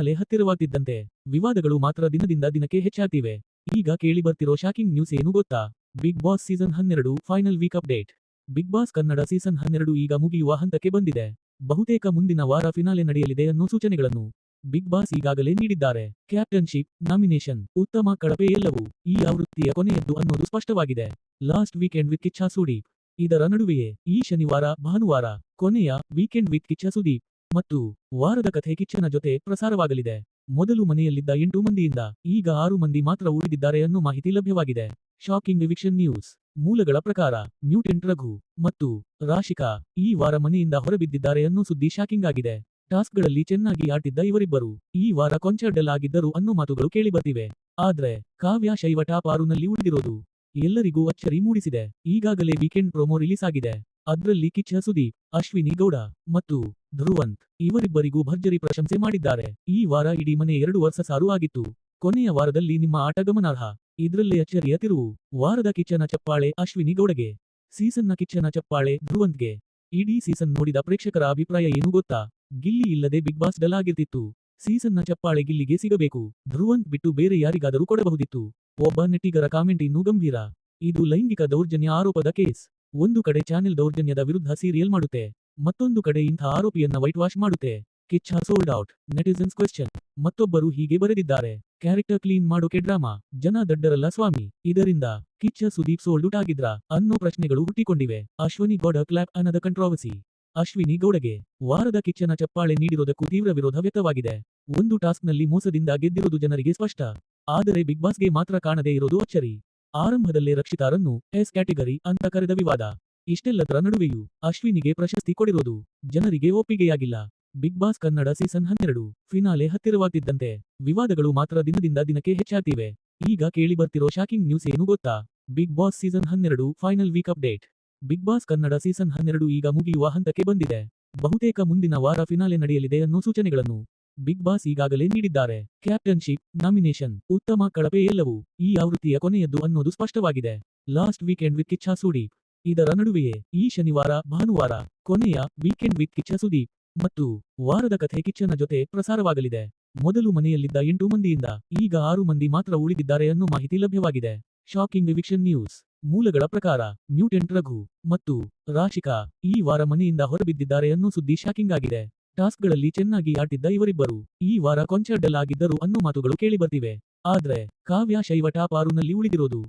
ಅಲೆ ಹತ್ತಿರವಾಗ್ತಿದ್ದಂತೆ ವಿವಾದಗಳು ಮಾತ್ರ ದಿನದಿಂದ ದಿನಕ್ಕೆ ಹೆಚ್ಚಾಗ್ತಿವೆ. ಈಗ ಕೇಳಿ ಬರ್ತಿರೋ ಶಾಕಿಂಗ್ ನ್ಯೂಸ್ ಏನು ಗೊತ್ತಾ? ಬಿಗ್ ಬಾಸ್ ಸೀಸನ್ ಹನ್ನೆರಡು final week update Bigg Boss Kannada season ಹನ್ನೆರಡು ಈಗ ಮುಗಿಯುವ ಹಂತಕ್ಕೆ ಬಂದಿದೆ. ಬಹುತೇಕ ಮುಂದಿನ ವಾರ ಫಿನಾಲೆ ನಡೆಯಲಿದೆ ಅನ್ನೋ ಸೂಚನೆಗಳನ್ನು ಬಿಗ್ ಬಾಸ್ ಈಗಾಗಲೇ ನೀಡಿದ್ದಾರೆ. ಕ್ಯಾಪ್ಟನ್ಶಿಪ್ ನಾಮಿನೇಷನ್ ಉತ್ತಮ ಕಳಪೆ ಎಲ್ಲವೂ ಈ ಆವೃತ್ತಿಯ ಕೊನೆಯದ್ದು ಅನ್ನೋದು ಸ್ಪಷ್ಟವಾಗಿದೆ. Last weekend with Kichcha Sudeep ಇದರ ನಡುವೆಯೇ ಈ ಶನಿವಾರ, ಭಾನುವಾರ ಕೊನೆಯ ವೀಕೆಂಡ್ ವಿತ್ ಕಿಚ್ಚಾ ಸುದೀಪ್ ಮತ್ತು ವಾರದ ಕಥೆ ಕಿಚ್ಚನ ಜೊತೆ ಪ್ರಸಾರವಾಗಲಿದೆ. ಮೊದಲು ಮನೆಯಲ್ಲಿದ್ದ ಎಂಟು ಮಂದಿಯಿಂದ ಈಗ ಆರು ಮಂದಿ ಮಾತ್ರ ಉಳಿದಿದ್ದಾರೆ ಅನ್ನೋ ಮಾಹಿತಿ ಲಭ್ಯವಾಗಿದೆ. ಶಾಕಿಂಗ್ ವಿಕ್ಷನ್ ನ್ಯೂಸ್ ಮೂಲಗಳ ಪ್ರಕಾರ ಮ್ಯೂಟೆಂಟ್ ರಘು ಮತ್ತು ರಾಶಿಕಾ ಈ ವಾರ ಮನೆಯಿಂದ ಹೊರಬಿದ್ದಿದ್ದಾರೆ ಅನ್ನೋ ಸುದ್ದಿ ಶಾಕಿಂಗ್ ಆಗಿದೆ. ಟಾಸ್ಕ್ಗಳಲ್ಲಿ ಚೆನ್ನಾಗಿ ಆಟಿದ್ದ ಇವರಿಬ್ಬರು ಈ ವಾರ ಕೊಂಚರ್ಡಲ್ ಆಗಿದ್ದರು ಅನ್ನೋ ಮಾತುಗಳು ಕೇಳಿಬರ್ತಿವೆ. ಆದ್ರೆ, ಕಾವ್ಯ ಶೈವ ಟಾಪ್ ಆರುನಲ್ಲಿ ಉಳಿದಿರೋದು ಎಲ್ಲರಿಗೂ ಅಚ್ಚರಿ ಮೂಡಿಸಿದೆ. ಈಗಾಗಲೇ ವೀಕೆಂಡ್ ಪ್ರೊಮೋ ರಿಲೀಸ್ ಆಗಿದೆ. ಅದ್ರಲ್ಲಿ ಕಿಚ್ಚ ಸುದೀಪ್, ಅಶ್ವಿನಿ ಗೌಡ ಮತ್ತು ಧ್ರುವಂತ್, ಇವರಿಬ್ಬರಿಗೂ ಭರ್ಜರಿ ಪ್ರಶಂಸೆ ಮಾಡಿದ್ದಾರೆ. ಈ ವಾರ ಇಡೀ ಮನೆ ಎರಡು ವರ್ಷ ಸಾರು ಆಗಿತ್ತು. ಕೊನೆಯ ವಾರದಲ್ಲಿ ನಿಮ್ಮ ಆಟ ಗಮನಾರ್ಹ. ಇದ್ರಲ್ಲೇ ಅಚ್ಚರಿಯ ತಿರುವು. ವಾರದ ಕಿಚ್ಚನ ಚಪ್ಪಾಳೆ ಅಶ್ವಿನಿ ಗೌಡಗೆ. ಸೀಸನ್ನ ಕಿಚ್ಚನ ಚಪ್ಪಾಳೆ ಧ್ರುವಂತ್ಗೆ. ಇಡೀ ಸೀಸನ್ ನೋಡಿದ ಪ್ರೇಕ್ಷಕರ ಅಭಿಪ್ರಾಯ ಏನು ಗೊತ್ತಾ? ಗಿಲ್ಲಿ ಇಲ್ಲದೆ ಬಿಗ್ ಬಾಸ್ ಡಲ್ ಆಗಿರ್ತಿತ್ತು. ಸೀಸನ್ನ ಚಪ್ಪಾಳೆ ಗಿಲ್ಲಿಗೆ ಸಿಗಬೇಕು. ಧ್ರುವಂತ್ ಬಿಟ್ಟು ಬೇರೆ ಯಾರಿಗಾದರೂ ಕೊಡಬಹುದಿತ್ತು. ಒಬ್ಬ ನೆಟ್ಟಿಗರ ಕಾಮೆಂಟ್ ಇನ್ನೂ ಗಂಭೀರ. ಇದು ಲೈಂಗಿಕ ದೌರ್ಜನ್ಯ ಆರೋಪದ ಕೇಸ್. ಒಂದು ಕಡೆ ಚಾನೆಲ್ ದೌರ್ಜನ್ಯದ ವಿರುದ್ಧ ಸೀರಿಯಲ್ ಮಾಡುತ್ತೆ. ಮತ್ತೊಂದು ಕಡೆ ಇಂಥ ಆರೋಪಿಯನ್ನ ವೈಟ್ ವಾಶ್ ಮಾಡುತ್ತೆ Kichcha sold out netizens question ಮತ್ತೊಬ್ಬರು ಹೀಗೆ ಬರೆದಿದ್ದಾರೆ. ಕ್ಯಾರೆಕ್ಟರ್ ಕ್ಲೀನ್ ಮಾಡೋಕೆ ಡ್ರಾಮಾ. ಜನ ದಡ್ಡರಲ್ಲ ಸ್ವಾಮಿ. ಇದರಿಂದ ಕಿಚ್ಚ ಸುದೀಪ್ ಸೋಲ್ಡ್ ಔಟ್ ಆಗಿದ್ರ? ಅನ್ನೋ ಪ್ರಶ್ನೆಗಳು ಹುಟ್ಟಿಕೊಂಡಿವೆ. ಅಶ್ವಿನಿ ಗೌಡ ಕ್ಲಾಪ್ ಅನ್ನದ ಕಂಟ್ರೋವರ್ಸಿ ಅಶ್ವಿನಿ ಗೌಡಗೆ ವಾರದ ಕಿಚ್ಚನ ಚಪ್ಪಾಳೆ ನೀಡಿರೋದಕ್ಕೂ ತೀವ್ರ ವಿರೋಧ ವ್ಯಕ್ತವಾಗಿದೆ. ಒಂದು ಟಾಸ್ಕ್ನಲ್ಲಿ ಮೋಸದಿಂದ ಗೆದ್ದಿರೋದು ಜನರಿಗೆ ಸ್ಪಷ್ಟ. ಆದರೆ ಬಿಗ್ ಬಾಸ್ಗೆ ಮಾತ್ರ ಕಾಣದೇ ಇರೋದು ಅಚ್ಚರಿ. ಆರಂಭದಲ್ಲೇ ರಕ್ಷಿತಾರನ್ನು ಎಸ್ ಕ್ಯಾಟಗರಿ ಅಂತ ಕರೆದ ವಿವಾದ. ಇಷ್ಟೆಲ್ಲದರ ನಡುವೆಯೂ ಅಶ್ವಿನಿಗೆ ಪ್ರಶಸ್ತಿ ಕೊಡಿರೋದು ಜನರಿಗೆ ಒಪ್ಪಿಗೆಯಾಗಿಲ್ಲ. ಬಿಗ್ ಬಾಸ್ ಕನ್ನಡ ಸೀಸನ್ ಹನ್ನೆರಡು ಫಿನಾಲೆ ಹತ್ತಿರವಾಗ್ತಿದ್ದಂತೆ ವಿವಾದಗಳು ಮಾತ್ರ ದಿನದಿಂದ ದಿನಕ್ಕೆ ಹೆಚ್ಚಾಗ್ತಿವೆ. ಈಗ ಕೇಳಿ ಬರ್ತಿರೋ ಶಾಕಿಂಗ್ ನ್ಯೂಸ್ ಏನು ಗೊತ್ತಾ? ಬಿಗ್ ಬಾಸ್ ಸೀಸನ್ ಹನ್ನೆರಡು final week update. Bigg Boss Kannada season ಹನ್ನೆರಡು ಈಗ ಮುಗಿಯುವ ಹಂತಕ್ಕೆ ಬಂದಿದೆ. ಬಹುತೇಕ ಮುಂದಿನ ವಾರ ಫಿನಾಲೆ ನಡೆಯಲಿದೆ ಅನ್ನೋ ಸೂಚನೆಗಳನ್ನು ಬಿಗ್ ಬಾಸ್ ಈಗಾಗಲೇ ನೀಡಿದ್ದಾರೆ. ಕ್ಯಾಪ್ಟನ್ಶಿಪ್, ನಾಮಿನೇಷನ್, ಉತ್ತಮ ಕಳಪೆ ಎಲ್ಲವೂ ಈ ಆವೃತ್ತಿಯ ಕೊನೆಯದ್ದು ಅನ್ನೋದು ಸ್ಪಷ್ಟವಾಗಿದೆ. Last weekend with Kichcha Sudeep. ಇದರ ನಡುವೆಯೇ ಈ ಶನಿವಾರ, ಭಾನುವಾರ, ಕೊನೆಯ ವೀಕೆಂಡ್ ವಿತ್ ಕಿಚ್ಚ ಸುದೀಪ್ ಮತ್ತು ವಾರದ ಕಥೆ ಕಿಚ್ಚನ ಜೊತೆ ಪ್ರಸಾರವಾಗಲಿದೆ. ಮೊದಲು ಮನೆಯಲ್ಲಿದ್ದ ಎಂಟು ಮಂದಿಯಿಂದ ಈಗ ಆರು ಮಂದಿ ಮಾತ್ರ ಉಳಿದಿದ್ದಾರೆ ಅನ್ನೋ ಮಾಹಿತಿ ಲಭ್ಯವಾಗಿದೆ. ಶಾಕಿಂಗ್ ವಿಕ್ಷನ್ ನ್ಯೂಸ್ ಮೂಲಗಳ ಪ್ರಕಾರ ಮ್ಯೂಟೆಂಟ್ ರಘು ಮತ್ತು ರಾಶಿಕಾ ಈ ವಾರ ಮನೆಯಿಂದ ಹೊರಬಿದ್ದಿದ್ದಾರೆ ಅನ್ನೋ ಸುದ್ದಿ ಶಾಕಿಂಗ್ ಆಗಿದೆ. ಟಾಸ್ಕ್ಗಳಲ್ಲಿ ಚೆನ್ನಾಗಿ ಆಟಿದ್ದ ಇವರಿಬ್ಬರು ಈ ವಾರ ಕೊಂಚರ್ಡಲ್ ಆಗಿದ್ದರು ಅನ್ನೋ ಮಾತುಗಳು ಕೇಳಿಬರ್ತಿವೆ. ಆದ್ರೆ ಕಾವ್ಯ ಶೈವ ಟಾಪ್ ಆರುನಲ್ಲಿ ಉಳಿದಿರೋದು.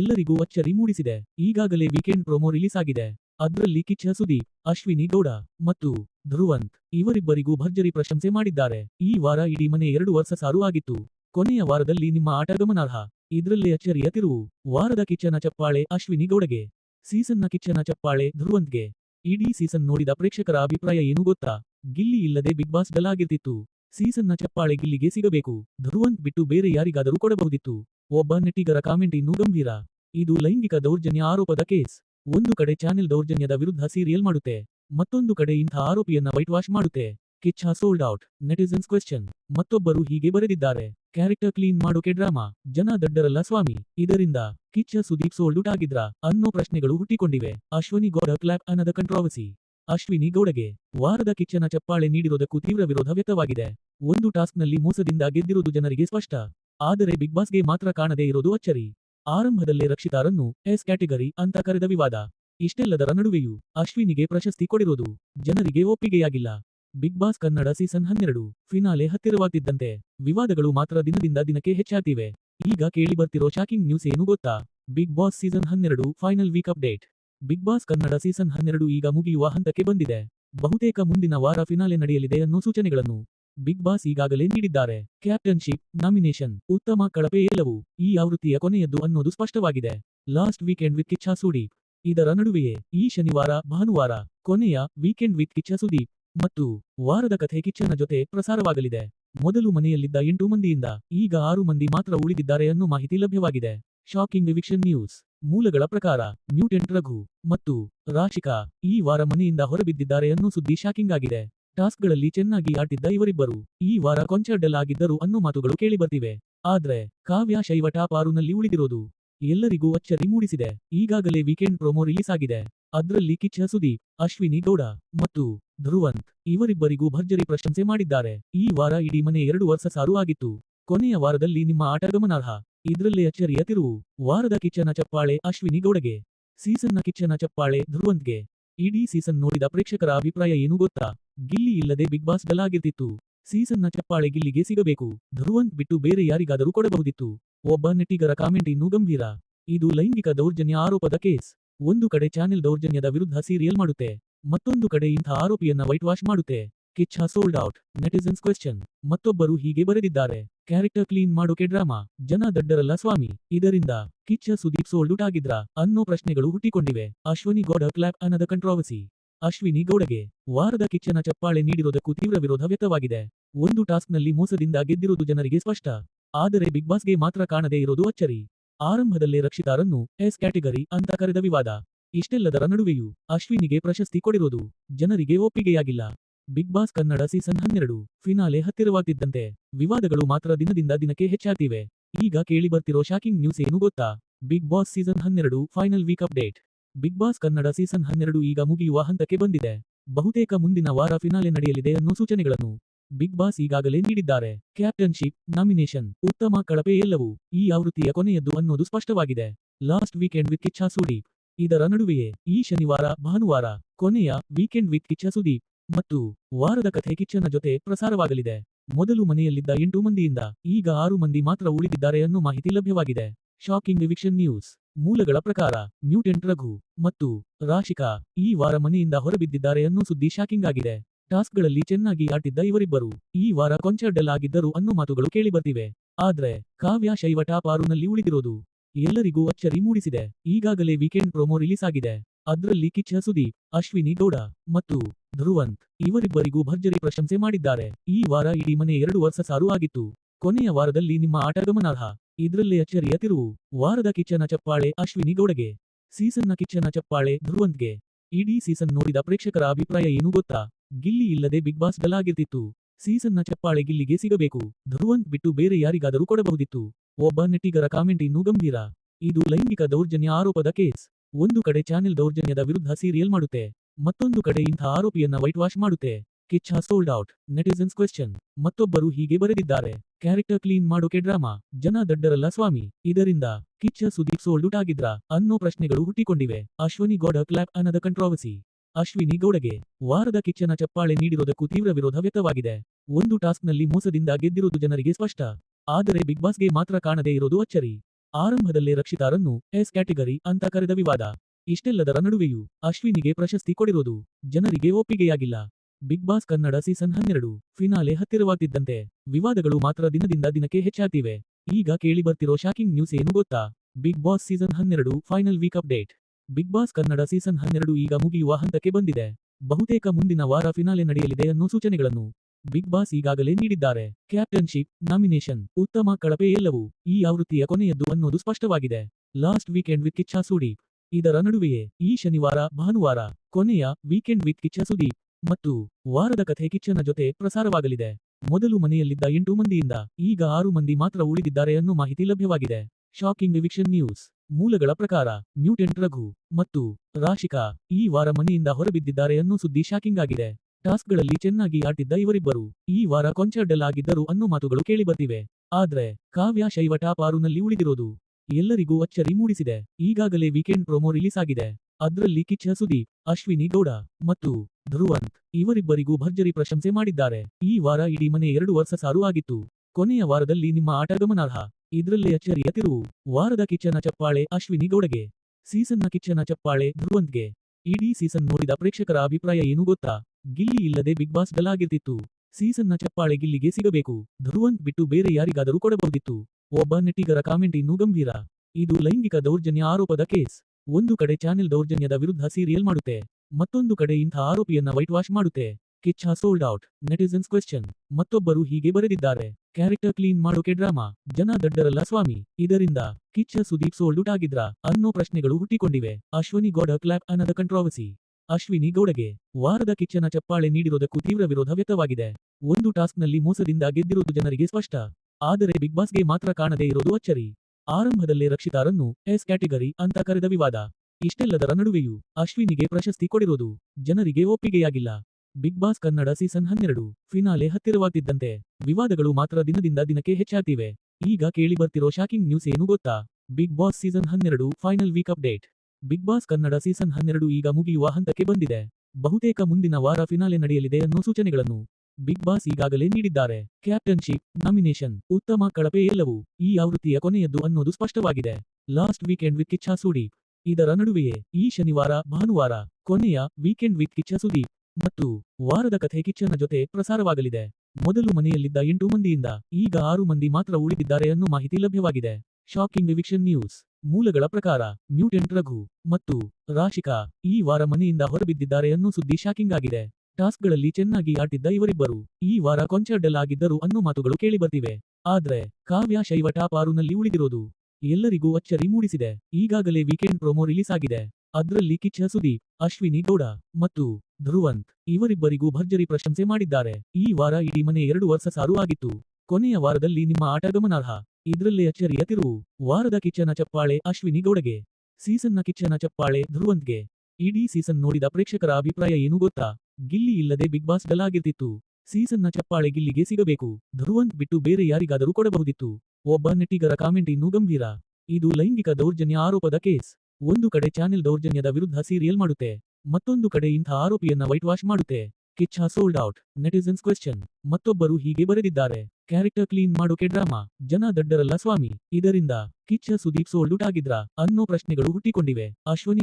ಎಲ್ಲರಿಗೂ ಅಚ್ಚರಿ ಮೂಡಿಸಿದೆ ಈಗಾಗಲೇ ವೀಕೆಂಡ್ ಪ್ರೊಮೋ ರಿಲೀಸ್ ಆಗಿದೆ ಅದ್ರಲ್ಲಿ ಕಿಚ್ಚ, ಸುದೀಪ್, ಅಶ್ವಿನಿ, ಗೌಡ ಮತ್ತು ಧ್ರುವಂತ್ ಇವರಿಬ್ಬರಿಗೂ ಭರ್ಜರಿ ಪ್ರಶಂಸೆ ಮಾಡಿದ್ದಾರೆ. ಈ ವಾರ ಇಡೀ ಮನೆ ಎರಡು ವರ್ಷ ಸಾರು ಆಗಿತ್ತು. ಕೊನೆಯ ವಾರದಲ್ಲಿ ನಿಮ್ಮ ಆಟ ಗಮನಾರ್ಹ. ಇದ್ರಲ್ಲೇ ಅಚ್ಚರಿಯ ತಿರುವು ವಾರದ ಕಿಚ್ಚನ ಚಪ್ಪಾಳೆ ಅಶ್ವಿನಿ ಗೌಡಗೆ. ಸೀಸನ್ನ ಕಿಚ್ಚನ ಚಪ್ಪಾಳೆ ಧ್ರುವಂತ್ಗೆ. ಇಡೀ ಸೀಸನ್ ನೋಡಿದ ಪ್ರೇಕ್ಷಕರ ಅಭಿಪ್ರಾಯ ಏನು ಗೊತ್ತಾ? ಗಿಲ್ಲಿ ಇಲ್ಲದೆ ಬಿಗ್ ಬಾಸ್ ಡಲ್ ಆಗಿರ್ತಿತ್ತು. ಸೀಸನ್ನ ಚಪ್ಪಾಳೆ ಗಿಲ್ಲಿಗೆ ಸಿಗಬೇಕು. ಧ್ರುವಂತ್ ಬಿಟ್ಟು ಬೇರೆ ಯಾರಿಗಾದರೂ ಕೊಡಬಹುದಿತ್ತು. ಒಬ್ಬ ನೆಟ್ಟಿಗರ ಕಾಮೆಂಟ್ ಇನ್ನೂ ಗಂಭೀರ ಇದು ಲೈಂಗಿಕ ದೌರ್ಜನ್ಯ ಆರೋಪದ ಕೇಸ್. ಒಂದು ಕಡೆ ಚಾನೆಲ್ ದೌರ್ಜನ್ಯದ ವಿರುದ್ಧ ಸೀರಿಯಲ್ ಮಾಡುತ್ತೆ. ಮತ್ತೊಂದು ಕಡೆ ಇಂಥ ಆರೋಪಿಯನ್ನ ವೈಟ್ ವಾಶ್ ಮಾಡುತ್ತೆ. Kichcha sold out. Netizens question. ಮತ್ತೊಬ್ಬರು ಹೀಗೆ ಬರೆದಿದ್ದಾರೆ. ಕ್ಯಾರೆಕ್ಟರ್ ಕ್ಲೀನ್ ಮಾಡೋಕೆ ಡ್ರಾಮಾ. ಜನ ದಡ್ಡರಲ್ಲ ಸ್ವಾಮಿ. ಇದರಿಂದ ಕಿಚ್ಚ ಸುದೀಪ್ ಸೋಲ್ಡ್ ಔಟ್ ಆಗಿದ್ರ ಅನ್ನೋ ಪ್ರಶ್ನೆಗಳು ಹುಟ್ಟಿಕೊಂಡಿವೆ. ಅಶ್ವಿನಿ ಗೌಡ ಕ್ಲಾಪ್ ಅನ್ನದ ಕಂಟ್ರೋವರ್ಸಿ ಅಶ್ವಿನಿ ಗೌಡಗೆ ವಾರದ ಕಿಚ್ಚನ ಚಪ್ಪಾಳೆ ನೀಡಿರೋದಕ್ಕೂ ತೀವ್ರ ವಿರೋಧ ವ್ಯಕ್ತವಾಗಿದೆ. ಒಂದು ಟಾಸ್ಕ್ನಲ್ಲಿ ಮೋಸದಿಂದ ಗೆದ್ದಿರುವುದು ಜನರಿಗೆ ಸ್ಪಷ್ಟ. ಆದರೆ ಬಿಗ್ ಬಾಸ್ಗೆ ಮಾತ್ರ ಕಾಣದೇ ಇರೋದು ಅಚ್ಚರಿ. ಆರಂಭದಲ್ಲೇ ರಕ್ಷಿತಾರನ್ನು ಎಸ್ ಕ್ಯಾಟಗರಿ ಅಂತ ಕರೆದ ವಿವಾದ. ಇಷ್ಟೆಲ್ಲದರ ನಡುವೆಯೂ ಅಶ್ವಿನಿಗೆ ಪ್ರಶಸ್ತಿ ಕೊಡಿರೋದು ಜನರಿಗೆ ಒಪ್ಪಿಗೆಯಾಗಿಲ್ಲ. ಬಿಗ್ ಬಾಸ್ ಕನ್ನಡ ಸೀಸನ್ ಹನ್ನೆರಡು ಫಿನಾಲೆ ಹತ್ತಿರವಾಗ್ತಿದ್ದಂತೆ ವಿವಾದಗಳು ಮಾತ್ರ ದಿನದಿಂದ ದಿನಕ್ಕೆ ಹೆಚ್ಚಾತಿವೆ ಈಗ ಕೇಳಿ ಬರ್ತಿರೋ ಶಾಕಿಂಗ್ ನ್ಯೂಸ್ ಏನು ಗೊತ್ತಾ? ಬಿಗ್ ಬಾಸ್ ಸೀಸನ್ ಹನ್ನೆರಡು final week update. Bigg Boss Kannada season ಹನ್ನೆರಡು ಈಗ ಮುಗಿಯುವ ಹಂತಕ್ಕೆ ಬಂದಿದೆ. ಬಹುತೇಕ ಮುಂದಿನ ವಾರ ಫಿನಾಲೆ ನಡೆಯಲಿದೆ ಅನ್ನೋ ಸೂಚನೆಗಳನ್ನು ಬಿಗ್ ಬಾಸ್ ಈಗಾಗಲೇ ನೀಡಿದ್ದಾರೆ. ಕ್ಯಾಪ್ಟನ್ಶಿಪ್, ನಾಮಿನೇಷನ್, ಉತ್ತಮ ಕಳಪೆ ಎಲ್ಲವೂ ಈ ಆವೃತ್ತಿಯ ಕೊನೆಯದ್ದು ಅನ್ನೋದು ಸ್ಪಷ್ಟವಾಗಿದೆ. Last weekend with Kichcha Sudeep. ಇದರ ನಡುವೆಯೇ ಈ ಶನಿವಾರ, ಭಾನುವಾರ ಕೊನೆಯ ವೀಕೆಂಡ್ ವಿತ್ ಕಿಚ್ಚಾ ಸುದೀಪ್ ಮತ್ತು ವಾರದ ಕಥೆ ಕಿಚ್ಚನ ಜೊತೆ ಪ್ರಸಾರವಾಗಲಿದೆ. ಮೊದಲು ಮನೆಯಲ್ಲಿದ್ದ ಎಂಟು ಮಂದಿಯಿಂದ ಈಗ ಆರು ಮಂದಿ ಮಾತ್ರ ಉಳಿದಿದ್ದಾರೆ ಅನ್ನೋ ಮಾಹಿತಿ ಲಭ್ಯವಾಗಿದೆ. Shocking eviction news. ಮೂಲಗಳ ಪ್ರಕಾರ ಮ್ಯೂಟೆಂಟ್ ರಘು ಮತ್ತು ರಾಶಿಕಾ ಈ ವಾರ ಮನೆಯಿಂದ ಹೊರಬಿದ್ದಿದ್ದಾರೆ ಅನ್ನೋ ಸುದ್ದಿ ಶಾಕಿಂಗ್ ಆಗಿದೆ. ಟಾಸ್ಕ್ಗಳಲ್ಲಿ ಚೆನ್ನಾಗಿ ಆಟಿದ್ದ ಇವರಿಬ್ಬರು ಈ ವಾರ ಕೊಂಚರ್ಡಲ್ ಆಗಿದ್ದರು ಅನ್ನೋ ಮಾತುಗಳು ಕೇಳಿಬರ್ತಿವೆ. ಆದ್ರೆ ಕಾವ್ಯ ಶೈವ ಟಾಪ್ ಆರುನಲ್ಲಿ ಉಳಿದಿರೋದು ಎಲ್ಲರಿಗೂ ಅಚ್ಚರಿ ಮೂಡಿಸಿದೆ. ಈಗಾಗಲೇ ವೀಕೆಂಡ್ ಪ್ರೊಮೋ ರಿಲೀಸ್ ಆಗಿದೆ. ಅದರಲ್ಲಿ ಕಿಚ್ಚ, ಸುದೀಪ್, ಅಶ್ವಿನಿ, ಗೌಡ ಮತ್ತು ಧ್ರುವಂತ್ ಇವರಿಬ್ಬರಿಗೂ ಭರ್ಜರಿ ಪ್ರಶಂಸೆ ಮಾಡಿದ್ದಾರೆ. ಈ ವಾರ ಇಡೀ ಮನೆ ಎರಡು ವರ್ಷ ಸಾರು ಆಗಿತ್ತು. ಕೊನೆಯ ವಾರದಲ್ಲಿ ನಿಮ್ಮ ಆಟ ಗಮನಾರ್ಹ. ಇದ್ರಲ್ಲೇ ಅಚ್ಚರಿಯ ತಿರುವು. ವಾರದ ಕಿಚ್ಚನ ಚಪ್ಪಾಳೆ ಅಶ್ವಿನಿ ಗೌಡಗೆ. ಸೀಸನ್ನ ಕಿಚ್ಚನ ಚಪ್ಪಾಳೆ ಧ್ರುವಂತ್ಗೆ. ಇಡೀ ಸೀಸನ್ ನೋಡಿದ ಪ್ರೇಕ್ಷಕರ ಅಭಿಪ್ರಾಯ ಏನು ಗೊತ್ತಾ? ಗಿಲ್ಲಿ ಇಲ್ಲದೆ ಬಿಗ್ ಬಾಸ್ ಡಲ್ ಆಗಿರ್ತಿತ್ತು ಸೀಸನ್ನ ಚಪ್ಪಾಳೆ ಗಿಲ್ಲಿಗೆ ಸಿಗಬೇಕು. ಧ್ರುವಂತ್ ಬಿಟ್ಟು ಬೇರೆ ಯಾರಿಗಾದರೂ ಕೊಡಬಹುದಿತ್ತು. ಒಬ್ಬ ನಟಿಗರ ಕಾಮೆಂಟ್ ಇನ್ನೂ ಗಂಭೀರ. ಇದು ಲೈಂಗಿಕ ದೌರ್ಜನ್ಯ ಆರೋಪದ ಕೇಸ್. ಒಂದು ಕಡೆ ಚಾನೆಲ್ ದೌರ್ಜನ್ಯದ ವಿರುದ್ಧ ಸೀರಿಯಲ್ ಮಾಡುತ್ತೆ. ಮತ್ತೊಂದು ಕಡೆ ಇಂಥ ಆರೋಪಿಯನ್ನ ವೈಟ್ ವಾಶ್ ಮಾಡುತ್ತೆ. Kichcha sold out netizens question. ಮತ್ತೊಬ್ಬರು ಹೀಗೆ ಬರೆದಿದ್ದಾರೆ, ಕ್ಯಾರೆಕ್ಟರ್ ಕ್ಲೀನ್ ಮಾಡೋಕೆ ಡ್ರಾಮಾ, ಜನ ದಡ್ಡರಲ್ಲ ಸ್ವಾಮಿ. ಇದರಿಂದ ಕಿಚ್ಚ ಸುದೀಪ್ ಸೋಲ್ಡ್ ಔಟ್ ಆಗಿದ್ರ? ಅನ್ನೋ ಪ್ರಶ್ನೆಗಳು ಹುಟ್ಟಿಕೊಂಡಿವೆ. ಅಶ್ವಿನಿ ಗೌಡ ಕ್ಲಾಪ್ ಅನ್ನದ ಕಂಟ್ರೋವರ್ಸಿ ಅಶ್ವಿನಿ ಗೌಡಗೆ ವಾರದ ಕಿಚ್ಚನ ಚಪ್ಪಾಳೆ ನೀಡಿರೋದಕ್ಕೂ ತೀವ್ರ ವಿರೋಧ ವ್ಯಕ್ತವಾಗಿದೆ. ಒಂದು ಟಾಸ್ಕ್ನಲ್ಲಿ ಮೋಸದಿಂದ ಗೆದ್ದಿರುವುದು ಜನರಿಗೆ ಸ್ಪಷ್ಟ. ಆದರೆ ಬಿಗ್ ಬಾಸ್ಗೆ ಮಾತ್ರ ಕಾಣದೇ ಇರೋದು ಅಚ್ಚರಿ. ಆರಂಭದಲ್ಲೇ ರಕ್ಷಿತಾರನ್ನು ಎಸ್ ಕ್ಯಾಟಗರಿ ಅಂತ ಕರೆದ ವಿವಾದ. ಇಷ್ಟೆಲ್ಲದರ ನಡುವೆಯೂ ಅಶ್ವಿನಿಗೆ ಪ್ರಶಸ್ತಿ ಕೊಡಿರೋದು ಜನರಿಗೆ ಒಪ್ಪಿಗೆಯಾಗಿಲ್ಲ. ಬಿಗ್ ಬಾಸ್ ಕನ್ನಡ ಸೀಸನ್ ಹನ್ನೆರಡು ಫಿನಾಲೆ ಹತ್ತಿರವಾಗ್ತಿದ್ದಂತೆ ವಿವಾದಗಳು ಮಾತ್ರ ದಿನದಿಂದ ದಿನಕ್ಕೆ ಹೆಚ್ಚಾಗ್ತಿವೆ. ಈಗ ಕೇಳಿ ಬರ್ತಿರೋ ಶಾಕಿಂಗ್ ನ್ಯೂಸ್ ಏನು ಗೊತ್ತಾ? ಬಿಗ್ ಬಾಸ್ ಸೀಸನ್ ಹನ್ನೆರಡು final week update Bigg Boss Kannada season ಹನ್ನೆರಡು ಈಗ ಮುಗಿಯುವ ಹಂತಕ್ಕೆ ಬಂದಿದೆ. ಬಹುತೇಕ ಮುಂದಿನ ವಾರ ಫಿನಾಲೆ ನಡೆಯಲಿದೆ ಅನ್ನೋ ಸೂಚನೆಗಳನ್ನು ಬಿಗ್ ಬಾಸ್ ಈಗಾಗಲೇ ನೀಡಿದ್ದಾರೆ. ಕ್ಯಾಪ್ಟನ್ಶಿಪ್ ನಾಮಿನೇಷನ್ ಉತ್ತಮ ಕಳಪೆ ಎಲ್ಲವೂ ಈ ಆವೃತ್ತಿಯ ಕೊನೆಯದ್ದು ಅನ್ನೋದು ಸ್ಪಷ್ಟವಾಗಿದೆ. Last weekend with Kichcha Sudeep ಇದರ ನಡುವೆಯೇ ಈ ಶನಿವಾರ ಭಾನುವಾರ ಕೊನೆಯ ವೀಕೆಂಡ್ ವಿತ್ ಕಿಚ್ಚ ಸುದೀಪ್ ಮತ್ತು ವಾರದ ಕಥೆ ಕಿಚ್ಚನ ಜೊತೆ ಪ್ರಸಾರವಾಗಲಿದೆ. ಮೊದಲು ಮನೆಯಲ್ಲಿದ್ದ ಎಂಟು ಮಂದಿಯಿಂದ ಈಗ ಆರು ಮಂದಿ ಮಾತ್ರ ಉಳಿದಿದ್ದಾರೆ ಅನ್ನೋ ಮಾಹಿತಿ ಲಭ್ಯವಾಗಿದೆ. ಶಾಕಿಂಗ್ ವಿಕ್ಷನ್ ನ್ಯೂಸ್ ಮೂಲಗಳ ಪ್ರಕಾರ ಮ್ಯೂಟೆಂಟ್ ರಘು ಮತ್ತು ರಾಶಿಕಾ ಈ ವಾರ ಮನೆಯಿಂದ ಹೊರಬಿದ್ದಿದ್ದಾರೆ ಅನ್ನೋ ಸುದ್ದಿ ಶಾಕಿಂಗ್ ಆಗಿದೆ. ಟಾಸ್ಕ್ಗಳಲ್ಲಿ ಚೆನ್ನಾಗಿ ಆಟಿದ್ದ ಇವರಿಬ್ಬರು ಈ ವಾರ ಕೊಂಚ ಡಲ್ ಆಗಿದ್ದರು ಅನ್ನೋ ಮಾತುಗಳು ಕೇಳಿಬರ್ತಿವೆ. ಆದ್ರೆ, ಕಾವ್ಯ ಶೈವ ಟಾಪ್ ಆರುನಲ್ಲಿ ಉಳಿದಿರೋದು ಎಲ್ಲರಿಗೂ ಅಚ್ಚರಿ ಮೂಡಿಸಿದೆ. ಈಗಾಗಲೇ ವೀಕೆಂಡ್ ಪ್ರೊಮೋ ರಿಲೀಸ್ ಆಗಿದೆ. ಅದ್ರಲ್ಲಿ ಕಿಚ್ಚ ಸುದೀಪ್, ಅಶ್ವಿನಿ ಗೌಡ ಮತ್ತು ಧ್ರುವಂತ್ ಇವರಿಬ್ಬರಿಗೂ ಭರ್ಜರಿ ಪ್ರಶಂಸೆ ಮಾಡಿದ್ದಾರೆ. ಈ ವಾರ ಇಡೀ ಮನೆ ಎರಡು ವರ್ಷ ಸಾರು ಆಗಿತ್ತು. ಕೊನೆಯ ವಾರದಲ್ಲಿ ನಿಮ್ಮ ಆಟ ಗಮನಾರ್ಹ. ಇದ್ರಲ್ಲೇ ಅಚ್ಚರಿಯ ತಿರುವು. ವಾರದ ಕಿಚ್ಚನ ಚಪ್ಪಾಳೆ ಅಶ್ವಿನಿ ಗೌಡಗೆ ಸೀಸನ್ನ ಕಿಚ್ಚನ ಚಪ್ಪಾಳೆ ಧ್ರುವಂತ್ಗೆ. ಇಡೀ ಸೀಸನ್ ನೋಡಿದ ಪ್ರೇಕ್ಷಕರ ಅಭಿಪ್ರಾಯ ಏನು ಗೊತ್ತಾ? ಗಿಲ್ಲಿ ಇಲ್ಲದೆ ಬಿಗ್ ಬಾಸ್ ಡಲ್ ಆಗಿರ್ತಿತ್ತು ಸೀಸನ್ನ ಚಪ್ಪಾಳೆ ಗಿಲ್ಲಿಗೆ ಸಿಗಬೇಕು. ಧ್ರುವಂತ್ ಬಿಟ್ಟು ಬೇರೆ ಯಾರಿಗಾದರೂ ಕೊಡಬಹುದಿತ್ತು. ಒಬ್ಬ ನೆಟ್ಟಿಗರ ಕಾಮೆಂಟ್ ಇನ್ನೂ ಗಂಭೀರ. ಇದು ಲೈಂಗಿಕ ದೌರ್ಜನ್ಯ ಆರೋಪದ ಕೇಸ್. ಒಂದು ಕಡೆ ಚಾನೆಲ್ ದೌರ್ಜನ್ಯದ ವಿರುದ್ಧ ಸೀರಿಯಲ್ ಮಾಡುತ್ತೆ, ಮತ್ತೊಂದು ಕಡೆ ಇಂಥ ಆರೋಪಿಯನ್ನ ವೈಟ್ ವಾಶ್ ಮಾಡುತ್ತೆ. Kichcha sold out netizens question ಮತ್ತೊಬ್ಬರು ಹೀಗೆ ಬರೆದಿದ್ದಾರೆ. ಕ್ಯಾರೆಕ್ಟರ್ ಕ್ಲೀನ್ ಮಾಡೋಕೆ ಡ್ರಾಮಾ ಜನ ದಡ್ಡರಲ್ಲ ಸ್ವಾಮಿ. ಇದರಿಂದ ಕಿಚ್ಚ ಸುದೀಪ್ ಸೋಲ್ಡ್ ಔಟ್ ಆಗಿದ್ರ ಅನ್ನೋ ಪ್ರಶ್ನೆಗಳು ಹುಟ್ಟಿಕೊಂಡಿವೆ. ಅಶ್ವಿನಿ ಗೌಡ ಕ್ಲಾಪ್ ಅನ್ನದ ಕಂಟ್ರೋವರ್ಸಿ ಅಶ್ವಿನಿ ಗೌಡಗೆ ವಾರದ ಕಿಚ್ಚನ ಚಪ್ಪಾಳೆ ನೀಡಿರೋದಕ್ಕೂ ತೀವ್ರ ವಿರೋಧ ವ್ಯಕ್ತವಾಗಿದೆ. ಒಂದು ಟಾಸ್ಕ್ನಲ್ಲಿ ಮೋಸದಿಂದ ಗೆದ್ದಿರುವುದು ಜನರಿಗೆ ಸ್ಪಷ್ಟ. ಆದರೆ ಬಿಗ್ ಬಾಸ್ಗೆ ಮಾತ್ರ ಕಾಣದೇ ಇರೋದು ಅಚ್ಚರಿ. ಆರಂಭದಲ್ಲೇ ರಕ್ಷಿತಾರನ್ನು ಎಸ್ ಕ್ಯಾಟಗರಿ ಅಂತ ಕರೆದ ವಿವಾದ. ಇಷ್ಟೆಲ್ಲದರ ನಡುವೆಯೂ ಅಶ್ವಿನಿಗೆ ಪ್ರಶಸ್ತಿ ಕೊಡಿರೋದು ಜನರಿಗೆ ಒಪ್ಪಿಗೆಯಾಗಿಲ್ಲ. ಬಿಗ್ ಬಾಸ್ ಕನ್ನಡ ಸೀಸನ್ ಹನ್ನೆರಡು ಫಿನಾಲೆ ಹತ್ತಿರವಾಗ್ತಿದ್ದಂತೆ ವಿವಾದಗಳು ಮಾತ್ರ ದಿನದಿಂದ ದಿನಕ್ಕೆ ಹೆಚ್ಚಾಗ್ತಿವೆ. ಈಗ ಕೇಳಿ ಬರ್ತಿರೋ ಶಾಕಿಂಗ್ ನ್ಯೂಸ್ ಏನು ಗೊತ್ತಾ? ಬಿಗ್ ಬಾಸ್ ಸೀಸನ್ ಹನ್ನೆರಡು final week update Bigg Boss Kannada season ಹನ್ನೆರಡು ಈಗ ಮುಗಿಯುವ ಹಂತಕ್ಕೆ ಬಂದಿದೆ. ಬಹುತೇಕ ಮುಂದಿನ ವಾರ ಫಿನಾಲೆ ನಡೆಯಲಿದೆ ಅನ್ನೋ ಸೂಚನೆಗಳನ್ನು ಬಿಗ್ ಬಾಸ್ ಈಗಾಗಲೇ ನೀಡಿದ್ದಾರೆ. ಕ್ಯಾಪ್ಟನ್ಶಿಪ್ ನಾಮಿನೇಷನ್, ಉತ್ತಮ ಕಳಪೆ ಎಲ್ಲವೂ ಈ ಆವೃತ್ತಿಯ ಕೊನೆಯದ್ದು ಅನ್ನೋದು ಸ್ಪಷ್ಟವಾಗಿದೆ. Last weekend with Kichcha Sudeep. ಇದರ ನಡುವೆಯೇ ಈ ಶನಿವಾರ, ಭಾನುವಾರ ಕೊನೆಯ ವೀಕೆಂಡ್ ವಿತ್ ಕಿಚ್ಚ ಸುದೀಪ್ ಮತ್ತು ವಾರದ ಕಥೆ ಕಿಚ್ಚನ ಜೊತೆ ಪ್ರಸಾರವಾಗಲಿದೆ. ಮೊದಲು ಮನೆಯಲ್ಲಿದ್ದ ಎಂಟು ಮಂದಿಯಿಂದ ಈಗ ಆರು ಮಂದಿ ಮಾತ್ರ ಉಳಿದಿದ್ದಾರೆ ಅನ್ನೋ ಮಾಹಿತಿ ಲಭ್ಯವಾಗಿದೆ. ಶಾಕಿಂಗ್ ವಿಕ್ಷನ್ ನ್ಯೂಸ್, ಮೂಲಗಳ ಪ್ರಕಾರ ಮ್ಯೂಟೆಂಟ್ ರಘು ಮತ್ತು ರಾಶಿಕಾ ಈ ವಾರ ಮನೆಯಿಂದ ಹೊರಬಿದ್ದಿದ್ದಾರೆ ಅನ್ನೋ ಸುದ್ದಿ ಶಾಕಿಂಗ್ ಆಗಿದೆ. ಟಾಸ್ಕ್ಗಳಲ್ಲಿ ಚೆನ್ನಾಗಿ ಆಟಿದ್ದ ಇವರಿಬ್ಬರು. ಈ ವಾರ ಕೊಂಚ ಡಲ್ ಆಗಿದ್ದರು ಅನ್ನೋ ಮಾತುಗಳು ಕೇಳಿಬಂದಿವೆ. ಆದ್ರೆ, ಕಾವ್ಯ ಶೈವ ಟಾಪ್ ಆರುನಲ್ಲಿ ಉಳಿದಿರೋದು. ಎಲ್ಲರಿಗೂ ಅಚ್ಚರಿ ಮೂಡಿಸಿದೆ. ಈಗಾಗಲೇ ವೀಕೆಂಡ್ ಪ್ರೊಮೋ ರಿಲೀಸ್ ಆಗಿದೆ ಅದ್ರಲ್ಲಿ ಕಿಚ್ಚ, ಸುದೀಪ್, ಅಶ್ವಿನಿ, ಗೌಡ ಮತ್ತು ಧ್ರುವಂತ್ ಇವರಿಬ್ಬರಿಗೂ ಭರ್ಜರಿ ಪ್ರಶಂಸೆ ಮಾಡಿದ್ದಾರೆ. ಈ ವಾರ ಇಡೀ ಮನೆ ಎರಡು ವರ್ಷ ಸಾರು ಆಗಿತ್ತು. ಕೊನೆಯ ವಾರದಲ್ಲಿ ನಿಮ್ಮ ಆಟ ಗಮನಾರ್ಹ. ಇದರಲ್ಲಿ ಅಚ್ಚರಿಯ ತಿರುವು. ವಾರದ ಕಿಚ್ಚನ ಚಪ್ಪಾಳೆ ಅಶ್ವಿನಿ ಗೌಡಗೆ. ಸೀಸನ್ನ ಕಿಚ್ಚನ ಚಪ್ಪಾಳೆ ಧ್ರುವಂತ್ಗೆ. ಇಡೀ ಸೀಸನ್ ನೋಡಿದ ಪ್ರೇಕ್ಷಕರ ಅಭಿಪ್ರಾಯ ಏನು ಗೊತ್ತಾ? ಗಿಲ್ಲಿ ಇಲ್ಲದೆ ಬಿಗ್ ಬಾಸ್ ಡಲ್ ಆಗಿರ್ತಿತ್ತು ಸೀಸನ್ನ ಚಪ್ಪಾಳೆ ಗಿಲ್ಲಿಗೆ ಸಿಗಬೇಕು. ಧ್ರುವಂತ್ ಬಿಟ್ಟು ಬೇರೆ ಯಾರಿಗಾದರೂ ಕೊಡಬಹುದಿತ್ತು. ಒಬ್ಬ ನೆಟ್ಟಿಗರ ಕಾಮೆಂಟ್ ಇನ್ನೂ ಗಂಭೀರ. ಇದು ಲೈಂಗಿಕ ದೌರ್ಜನ್ಯ ಆರೋಪದ ಕೇಸ್. ಒಂದು ಕಡೆ ಚಾನೆಲ್ ದೌರ್ಜನ್ಯದ ವಿರುದ್ಧ ಸೀರಿಯಲ್ ಮಾಡುತ್ತೆ. ಮತ್ತೊಂದು ಕಡೆ ಇಂಥ ಆರೋಪಿಯನ್ನ ವೈಟ್ ವಾಶ್ ಮಾಡುತ್ತೆ. Kichcha sold out netizens question ಮತ್ತೊಬ್ಬರು ಹೀಗೆ ಬರೆದಿದ್ದಾರೆ. ಕ್ಯಾರೆಕ್ಟರ್ ಕ್ಲೀನ್ ಮಾಡೋಕೆ ಡ್ರಾಮಾ ಜನ ದಡ್ಡರಲ್ಲ ಸ್ವಾಮಿ. ಇದರಿಂದ ಕಿಚ್ಚ ಸುದೀಪ್ ಸೋಲ್ಡ್ ಔಟ್ ಆಗಿದ್ರ? ಅನ್ನೋ ಪ್ರಶ್ನೆಗಳು ಹುಟ್ಟಿಕೊಂಡಿವೆ. ಅಶ್ವಿನಿ ಗೌಡ ಕ್ಲಾಪ್ ಅನ್ನದ ಕಂಟ್ರೋವರ್ಸಿ ಅಶ್ವಿನಿ ಗೌಡಗೆ ವಾರದ ಕಿಚ್ಚನ ಚಪ್ಪಾಳೆ ನೀಡಿರೋದಕ್ಕೂ ತೀವ್ರ ವಿರೋಧ ವ್ಯಕ್ತವಾಗಿದೆ. ಒಂದು ಟಾಸ್ಕ್ನಲ್ಲಿ ಮೋಸದಿಂದ ಗೆದ್ದಿರೋದು ಜನರಿಗೆ ಸ್ಪಷ್ಟ. ಆದರೆ ಬಿಗ್ ಬಾಸ್ಗೆ ಮಾತ್ರ ಕಾಣದೇ ಇರೋದು ಅಚ್ಚರಿ. ಆರಂಭದಲ್ಲೇ ರಕ್ಷಿತಾರನ್ನು ಎಸ್ ಕ್ಯಾಟಗರಿ ಅಂತ ಕರೆದ ವಿವಾದ. ಇಷ್ಟೆಲ್ಲದರ ನಡುವೆಯೂ ಅಶ್ವಿನಿಗೆ ಪ್ರಶಸ್ತಿ ಕೊಡಿರೋದು ಜನರಿಗೆ ಒಪ್ಪಿಗೆಯಾಗಿಲ್ಲ. ಬಿಗ್ ಬಾಸ್ ಕನ್ನಡ ಸೀಸನ್ ಹನ್ನೆರಡು ಫಿನಾಲೆ ಹತ್ತಿರವಾಗ್ತಿದ್ದಂತೆ ವಿವಾದಗಳು ಮಾತ್ರ ದಿನದಿಂದ ದಿನಕ್ಕೆ ಹೆಚ್ಚಾಗ್ತಿವೆ. ಈಗ ಕೇಳಿ ಬರ್ತಿರೋ ಶಾಕಿಂಗ್ ನ್ಯೂಸ್ ಏನು ಗೊತ್ತಾ? ಬಿಗ್ ಬಾಸ್ ಸೀಸನ್ ಹನ್ನೆರಡು final week update Bigg Boss Kannada season ಹನ್ನೆರಡು ಈಗ ಮುಗಿಯುವ ಹಂತಕ್ಕೆ ಬಂದಿದೆ. ಬಹುತೇಕ ಮುಂದಿನ ವಾರ ಫಿನಾಲೆ ನಡೆಯಲಿದೆ ಅನ್ನೋ ಸೂಚನೆಗಳನ್ನು ಬಿಗ್ ಬಾಸ್ ಈಗಾಗಲೇ ನೀಡಿದ್ದಾರೆ. ಕ್ಯಾಪ್ಟನ್ಶಿಪ್ ನಾಮಿನೇಷನ್ ಉತ್ತಮ ಕಳಪೆ ಎಲ್ಲವೂ ಈ ಆವೃತ್ತಿಯ ಕೊನೆಯದ್ದು ಅನ್ನೋದು ಸ್ಪಷ್ಟವಾಗಿದೆ. Last weekend with Kichcha Sudeep ಇದರ ನಡುವೆಯೇ ಈ ಶನಿವಾರ ಭಾನುವಾರ ಕೊನೆಯ ವೀಕೆಂಡ್ ವಿತ್ ಕಿಚ್ಚ ಸುದೀಪ್ ಮತ್ತು ವಾರದ ಕಥೆ ಕಿಚ್ಚನ ಜೊತೆ ಪ್ರಸಾರವಾಗಲಿದೆ. ಮೊದಲು ಮನೆಯಲ್ಲಿದ್ದ ಎಂಟು ಮಂದಿಯಿಂದ ಈಗ ಆರು ಮಂದಿ ಮಾತ್ರ ಉಳಿದಿದ್ದಾರೆ ಅನ್ನೋ ಮಾಹಿತಿ ಲಭ್ಯವಾಗಿದೆ. ಶಾಕಿಂಗ್ ವಿಕ್ಷನ್ ನ್ಯೂಸ್ ಮೂಲಗಳ ಪ್ರಕಾರ ಮ್ಯೂಟೆಂಟ್ ರಘು ಮತ್ತು ರಾಶಿಕಾ ಈ ವಾರ ಮನೆಯಿಂದ ಹೊರಬಿದ್ದಿದ್ದಾರೆ ಅನ್ನೋ ಸುದ್ದಿ ಶಾಕಿಂಗ್ ಆಗಿದೆ. ಟಾಸ್ಕ್ಗಳಲ್ಲಿ ಚೆನ್ನಾಗಿ ಆಟಿದ್ದ ಇವರಿಬ್ಬರು ಈ ವಾರ ಕೊಂಚರ್ಡಲ್ ಆಗಿದ್ದರು ಅನ್ನೋ ಮಾತುಗಳು ಕೇಳಿಬರ್ತಿವೆ. ಆದ್ರೆ ಕಾವ್ಯ ಶೈವ ಟಾಪ್ ಆರುನಲ್ಲಿ ಉಳಿದಿರೋದು ಎಲ್ಲರಿಗೂ ಅಚ್ಚರಿ ಮೂಡಿಸಿದೆ. ಈಗಾಗಲೇ ವೀಕೆಂಡ್ ಪ್ರೊಮೋ ರಿಲೀಸ್ ಆಗಿದೆ. ಅದ್ರಲ್ಲಿ ಕಿಚ್ಚ ಸುದೀಪ್, ಅಶ್ವಿನಿ ಗೌಡ ಮತ್ತು ಧ್ರುವಂತ್ ಇವರಿಬ್ಬರಿಗೂ ಭರ್ಜರಿ ಪ್ರಶಂಸೆ ಮಾಡಿದ್ದಾರೆ. ಈ ವಾರ ಇಡೀ ಮನೆ ಎರಡು ವರ್ಷ ಸಾರು ಆಗಿತ್ತು. ಕೊನೆಯ ವಾರದಲ್ಲಿ ನಿಮ್ಮ ಆಟ ಗಮನಾರ್ಹ. ಇದ್ರಲ್ಲೇ ಅಚ್ಚರಿಯ ತಿರುವು. ವಾರದ ಕಿಚ್ಚನ ಚಪ್ಪಾಳೆ ಅಶ್ವಿನಿ ಗೌಡಗೆ. ಸೀಸನ್ನ ಕಿಚ್ಚನ ಚಪ್ಪಾಳೆ ಧ್ರುವಂತ್ಗೆ. ಇಡೀ ಸೀಸನ್ ನೋಡಿದ ಪ್ರೇಕ್ಷಕರ ಅಭಿಪ್ರಾಯ ಏನು ಗೊತ್ತಾ? ಗಿಲ್ಲಿ ಇಲ್ಲದೆ ಬಿಗ್ ಬಾಸ್ ಡಲ್ ಆಗಿರ್ತಿತ್ತು. ಸೀಸನ್ನ ಚಪ್ಪಾಳೆ ಗಿಲ್ಲಿಗೆ ಸಿಗಬೇಕು. ಧ್ರುವಂತ್ ಬಿಟ್ಟು ಬೇರೆ ಯಾರಿಗಾದರೂ ಕೊಡಬಹುದಿತ್ತು. ಒಬ್ಬ ನಟಿಗರ ಕಾಮೆಂಟ್ ಇನ್ನೂ ಗಂಭೀರ. ಇದು ಲೈಂಗಿಕ ದೌರ್ಜನ್ಯ ಆರೋಪದ ಕೇಸ್. ಒಂದು ಕಡೆ ಚಾನೆಲ್ ದೌರ್ಜನ್ಯದ ವಿರುದ್ಧ ಸೀರಿಯಲ್ ಮಾಡುತ್ತೆ, ಮತ್ತೊಂದು ಕಡೆ ಇಂಥ ಆರೋಪಿಯನ್ನ ವೈಟ್ ವಾಶ್ ಮಾಡುತ್ತೆ. Kiccha sold out netizens question ಮತ್ತೊಬ್ಬರು ಹೀಗೆ ಬರೆದಿದ್ದಾರೆ ಕ್ಯಾರೆಕ್ಟರ್ ಕ್ಲೀನ್ ಮಾಡೋಕೆ ಡ್ರಾಮಾ ಜನ ದಡ್ಡರಲ್ಲ ಸ್ವಾಮಿ. ಇದರಿಂದ ಕಿಚ್ಚ ಸುದೀಪ್ ಸೋಲ್ಡ್ ಔಟ್ ಆಗಿದ್ರ? ಅನ್ನೋ ಪ್ರಶ್ನೆಗಳು ಹುಟ್ಟಿಕೊಂಡಿವೆ. ಅಶ್ವನಿ